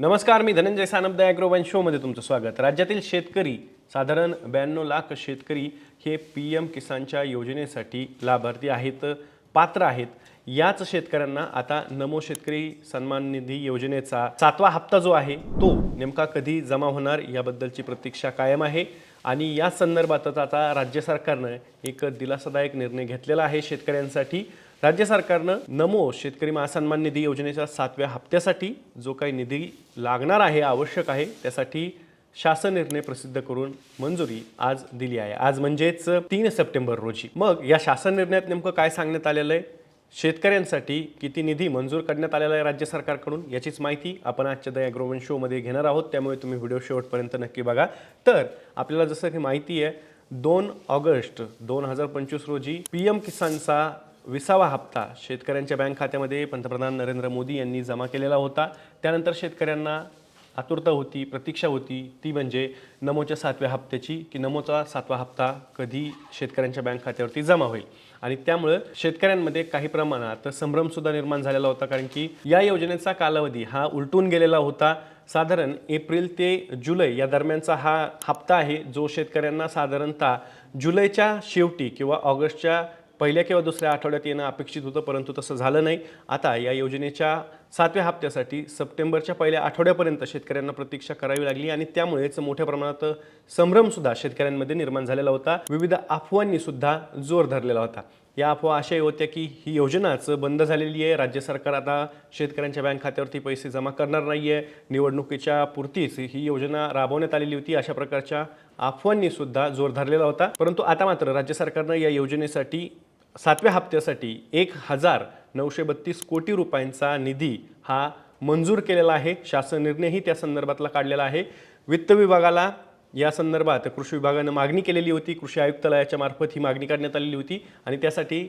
नमस्कार मी धनंजय सानप द ॲग्रोवन शोमध्ये तुमचं स्वागत. राज्यातील शेतकरी साधारण ब्याण्णव लाख शेतकरी हे पी एम किसानच्या योजनेसाठी लाभार्थी आहेत पात्र आहेत. याच शेतकऱ्यांना आता नमो शेतकरी सन्मान निधी योजनेचा सातवा हप्ता जो आहे तो नेमका कधी जमा होणार याबद्दलची प्रतीक्षा कायम आहे. आणि या संदर्भातच आता राज्य सरकारनं एक दिलासादायक निर्णय घेतलेला आहे शेतकऱ्यांसाठी. राज्य सरकारनं नमो शेतकरी महासन्मान निधी योजनेच्या सातव्या हप्त्यासाठी जो काही निधी लागणार आहे आवश्यक आहे त्यासाठी शासन निर्णय प्रसिद्ध करून मंजुरी आज दिली आहे. आज म्हणजेच तीन सप्टेंबर रोजी. मग या शासन निर्णयात नेमकं काय सांगण्यात आलेलं आहे? शेतकऱ्यांसाठी किती निधी मंजूर करण्यात आलेला आहे राज्य सरकारकडून? याचीच माहिती आपण आजच्या द ॲग्रोवन शोमध्ये घेणार आहोत. त्यामुळे तुम्ही व्हिडिओ शेवटपर्यंत नक्की बघा. तर आपल्याला जसं की माहिती आहे दोन ऑगस्ट दोन हजार पंचवीस रोजी पी एम किसानचा विसावा हप्ता शेतकऱ्यांच्या बँक खात्यामध्ये पंतप्रधान नरेंद्र मोदी यांनी जमा केलेला होता. त्यानंतर शेतकऱ्यांना आतुरता होती प्रतीक्षा होती. ती म्हणजे नमोच्या सातव्या हप्त्याची की नमोचा सातवा हप्ता कधी शेतकऱ्यांच्या बँक खात्यावरती जमा होईल. आणि त्यामुळं शेतकऱ्यांमध्ये काही प्रमाणात संभ्रमसुद्धा निर्माण झालेला होता. कारण की या योजनेचा कालावधी हा उलटून गेलेला होता. साधारण एप्रिल ते जुलै या दरम्यानचा हा हप्ता आहे जो शेतकऱ्यांना साधारणतः जुलैच्या शेवटी किंवा ऑगस्टच्या पहिल्या किंवा दुसऱ्या आठवड्यात येणं अपेक्षित होतं परंतु तसं झालं नाही. आता या योजनेच्या सातव्या हप्त्यासाठी सप्टेंबरच्या पहिल्या आठवड्यापर्यंत शेतकऱ्यांना प्रतीक्षा करावी लागली आणि त्यामुळेच मोठ्या प्रमाणात संभ्रमसुद्धा शेतकऱ्यांमध्ये निर्माण झालेला होता. विविध अफवांनी सुद्धा जोर धरलेला होता. या अफवा अशाही होत्या की ही योजनाच बंद झालेली आहे. राज्य सरकार आता शेतकऱ्यांच्या बँक खात्यावरती पैसे जमा करणार नाही आहे निवडणुकीच्या पुरतीच ही योजना राबवण्यात आलेली होती. अशा प्रकारच्या अफवांनी सुद्धा जोर धरलेला होता. परंतु आता मात्र राज्य सरकारनं या योजनेसाठी सातव्या हप्त्यासाठी एक हजार नऊशे बत्तीस कोटी रुपयांचा निधी हा मंजूर केलेला आहे. शासन निर्णयही त्या संदर्भातला काढलेला आहे. वित्त विभागाला या संदर्भात कृषी विभागानं मागणी केलेली होती. कृषी आयुक्तालयाच्या मार्फत ही मागणी करण्यात आलेली होती आणि त्यासाठी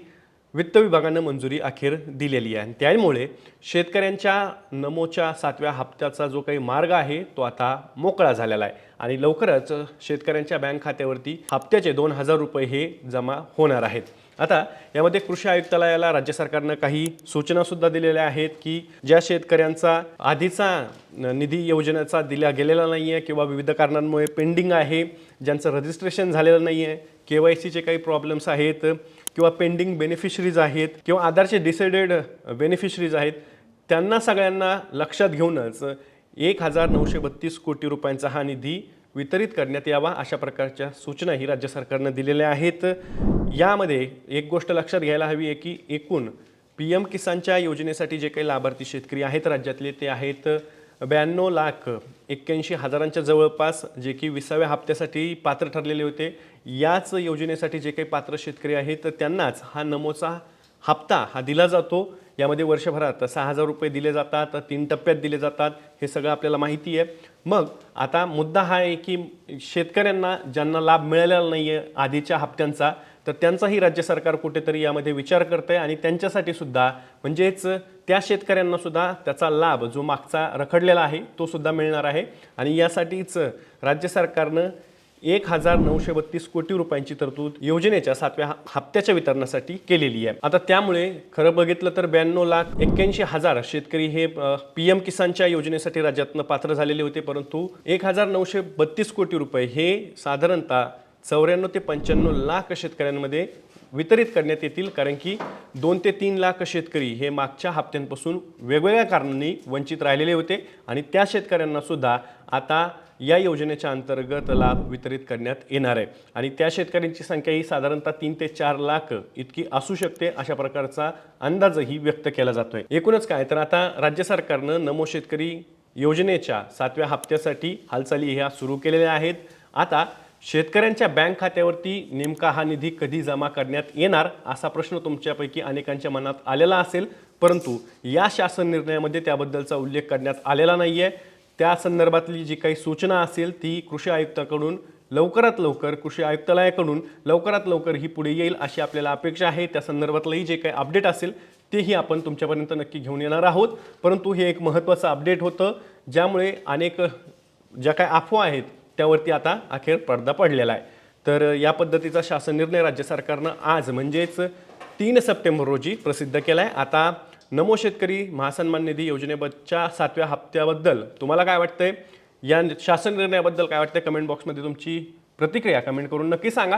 वित्त विभागानं मंजुरी अखेर दिलेली आहे. आणि त्यामुळे शेतकऱ्यांच्या नमोच्या सातव्या हप्त्याचा जो काही मार्ग आहे तो आता मोकळा झालेला आहे. आणि लवकरच शेतकऱ्यांच्या बँक खात्यावरती हप्त्याचे दोन हजार रुपये हे जमा होणार आहेत. आता यामध्ये कृषी आयुक्तालयाला राज्य सरकारनं काही सूचनासुद्धा दिलेल्या आहेत की ज्या शेतकऱ्यांचा आधीचा निधी योजनेचा दिला गेलेला नाही आहे किंवा विविध कारणांमुळे पेंडिंग आहे ज्यांचं रजिस्ट्रेशन झालेलं नाही आहे के वाय सीचे काही प्रॉब्लेम्स आहेत किंवा पेंडिंग बेनिफिशरीज आहेत किंवा आधारचे डिसाइडेड बेनिफिशरीज आहेत त्यांना सगळ्यांना लक्षात घेऊनच एक हजार नऊशे बत्तीस कोटी रुपयांचा हा निधी वितरित करण्यात यावा अशा प्रकारच्या सूचनाही राज्य सरकारनं दिलेल्या आहेत. यामध्ये एक गोष्ट लक्षात घ्यायला हवी आहे की एकूण पी एम किसानच्या योजनेसाठी जे काही लाभार्थी शेतकरी आहेत राज्यातले ते आहेत ब्याण्णव लाख एक्क्याऐंशी हजारांच्या जवळपास जे की विसाव्या हप्त्यासाठी पात्र ठरलेले होते. याच योजनेसाठी जे काही पात्र शेतकरी आहेत त्यांनाच हा नमोचा हप्ता हा दिला जातो. यामध्ये वर्षभरात सहा हजार रुपये दिले जातात तीन टप्प्यात दिले जातात हे सगळं आपल्याला माहिती आहे. मग आता मुद्दा हा आहे की शेतकऱ्यांना ज्यांना लाभ मिळालेला नाही आहे आधीच्या हप्त्यांचा तर त्यांचाही राज्य सरकार कुठेतरी यामध्ये विचार करतं आहे आणि त्यांच्यासाठी सुद्धा म्हणजेच त्या शेतकऱ्यांना सुद्धा त्याचा लाभ जो मागचा रखडलेला आहे तो सुद्धा मिळणार आहे. आणि यासाठीच राज्य सरकारनं एक हजार नऊशे बत्तीस कोटी रुपयांची तरतूद योजनेच्या सातव्या हप्त्याच्या वितरणासाठी केलेली आहे. आता त्यामुळे खरं बघितलं तर ब्याण्णव लाख एक्क्याऐंशी हजार शेतकरी हे पी एम किसानच्या योजनेसाठी राज्यातनं पात्र झालेले होते परंतु एक हजार नऊशे बत्तीस कोटी रुपये हे साधारणतः चौऱ्याण्णव ते पंच्याण्णव लाख शेतकऱ्यांमध्ये वितरित करण्यात येतील कारण की दोन ते तीन लाख शेतकरी हे मागच्या हप्त्यांपासून वेगवेगळ्या कारणांनी वंचित राहिलेले होते आणि त्या शेतकऱ्यांनासुद्धा आता या योजनेच्या अंतर्गत लाभ वितरित करण्यात येणार आहे. आणि त्या शेतकऱ्यांची संख्या ही साधारणतः तीन ते चार लाख इतकी असू शकते अशा प्रकारचा अंदाजही व्यक्त केला जातोय. एकूणच काय तर आता राज्य सरकारनं नमो शेतकरी योजनेच्या सातव्या हप्त्यासाठी हालचाली ह्या सुरू केलेल्या आहेत. आता शेतकऱ्यांच्या बँक खात्यावरती नेमका हा निधी कधी जमा करण्यात येणार असा प्रश्न तुमच्यापैकी अनेकांच्या मनात आलेला असेल. परंतु या शासन निर्णयामध्ये त्याबद्दलचा उल्लेख करण्यात आलेला नाही आहे त्या संदर्भातली जी काही सूचना असेल ती कृषी आयुक्ताकडून लवकरात लवकर कृषी आयुक्तालयाकडून लवकरात लवकर ही पुढे येईल अशी आपल्याला अपेक्षा आहे. त्या संदर्भातलंही जे काही अपडेट असेल तेही आपण तुमच्यापर्यंत नक्की घेऊन येणार आहोत. परंतु हे एक महत्त्वाचं अपडेट होतं ज्यामुळे अनेक ज्या काही अफवा आहेत त्यावरती आता अखेर पडदा पडलेला आहे. तर या पद्धतीचा शासन निर्णय राज्य सरकारनं आज म्हणजेच तीन सप्टेंबर रोजी प्रसिद्ध केला आहे आता नमो शेतकरी महासन्मान निधी योजनेबद्दलच्या सातव्या हप्त्याबद्दल तुम्हाला काय वाटतंय? या शासन निर्णयाबद्दल काय वाटतंय? कमेंट बॉक्समध्ये तुमची प्रतिक्रिया कमेंट करून नक्की सांगा.